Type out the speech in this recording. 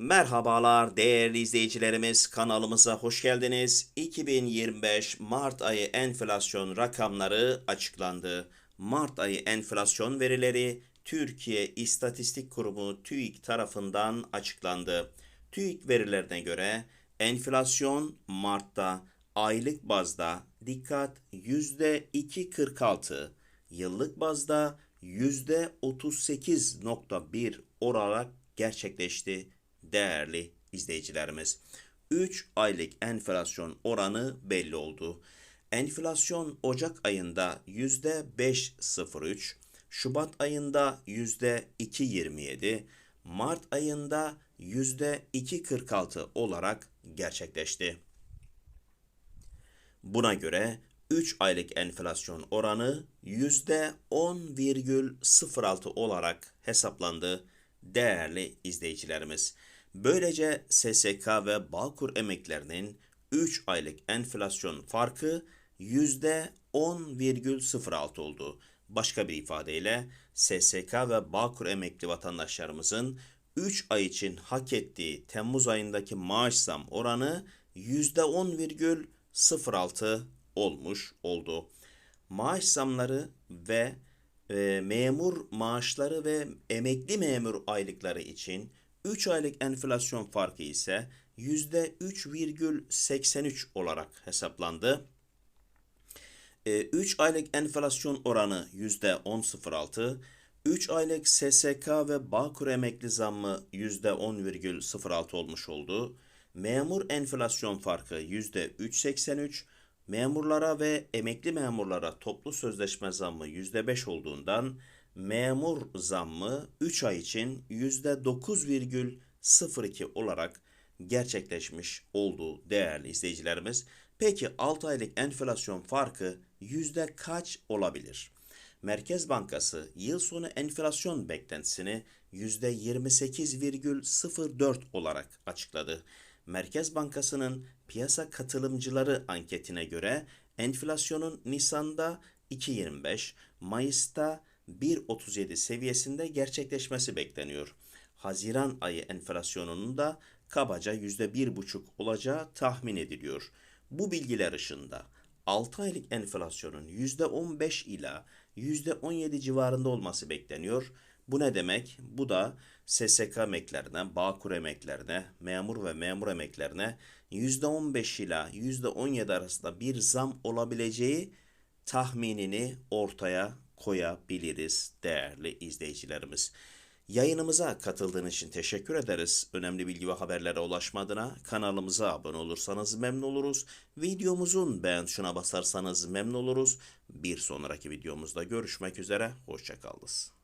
Merhabalar değerli izleyicilerimiz kanalımıza hoş geldiniz. 2025 Mart ayı enflasyon rakamları açıklandı. Mart ayı enflasyon verileri Türkiye İstatistik Kurumu TÜİK tarafından açıklandı. TÜİK verilerine göre enflasyon Mart'ta aylık bazda dikkat %2.46, yıllık bazda %38.1 olarak gerçekleşti değerli izleyicilerimiz. 3 aylık enflasyon oranı belli oldu. Enflasyon Ocak ayında %5.03, Şubat ayında %2.27, Mart ayında %2.46 olarak gerçekleşti. Buna göre 3 aylık enflasyon oranı %10,06 olarak hesaplandı değerli izleyicilerimiz. Böylece SSK ve Bağkur emeklerinin 3 aylık enflasyon farkı %10,06 oldu. Başka bir ifadeyle SSK ve Bağkur emekli vatandaşlarımızın 3 ay için hak ettiği Temmuz ayındaki maaş zam oranı %10,06 olmuş oldu. Maaş zamları ve e, memur maaşları ve emekli memur aylıkları için 3 aylık enflasyon farkı ise %3,83 olarak hesaplandı. 3 aylık enflasyon oranı %10,06, 3 aylık SSK ve Bağkur emekli zammı %10,06 olmuş oldu. Memur enflasyon farkı %3,83, memurlara ve emekli memurlara toplu sözleşme zammı %5 olduğundan memur zammı 3 ay için %9,02 olarak gerçekleşmiş oldu değerli izleyicilerimiz. Peki 6 aylık enflasyon farkı yüzde kaç olabilir? Merkez Bankası yıl sonu enflasyon beklentisini %28,04 olarak açıkladı. Merkez Bankası'nın piyasa katılımcıları anketine göre enflasyonun Nisan'da 2.25, Mayıs'ta 1.37 seviyesinde gerçekleşmesi bekleniyor. Haziran ayı enflasyonunun da kabaca %1.5 olacağı tahmin ediliyor. Bu bilgiler ışığında 6 aylık enflasyonun %15 ila %17 civarında olması bekleniyor. Bu ne demek? Bu da SSK emeklerine, Bağkur emeklerine, memur ve memur emeklerine %15 ila %17 arasında bir zam olabileceği tahminini ortaya koyabiliriz değerli izleyicilerimiz. Yayınımıza katıldığınız için teşekkür ederiz. Önemli bilgi ve haberlere ulaşmadığına kanalımıza abone olursanız memnun oluruz. Videomuzun beğen tuşuna basarsanız memnun oluruz. Bir sonraki videomuzda görüşmek üzere. Hoşçakalınız.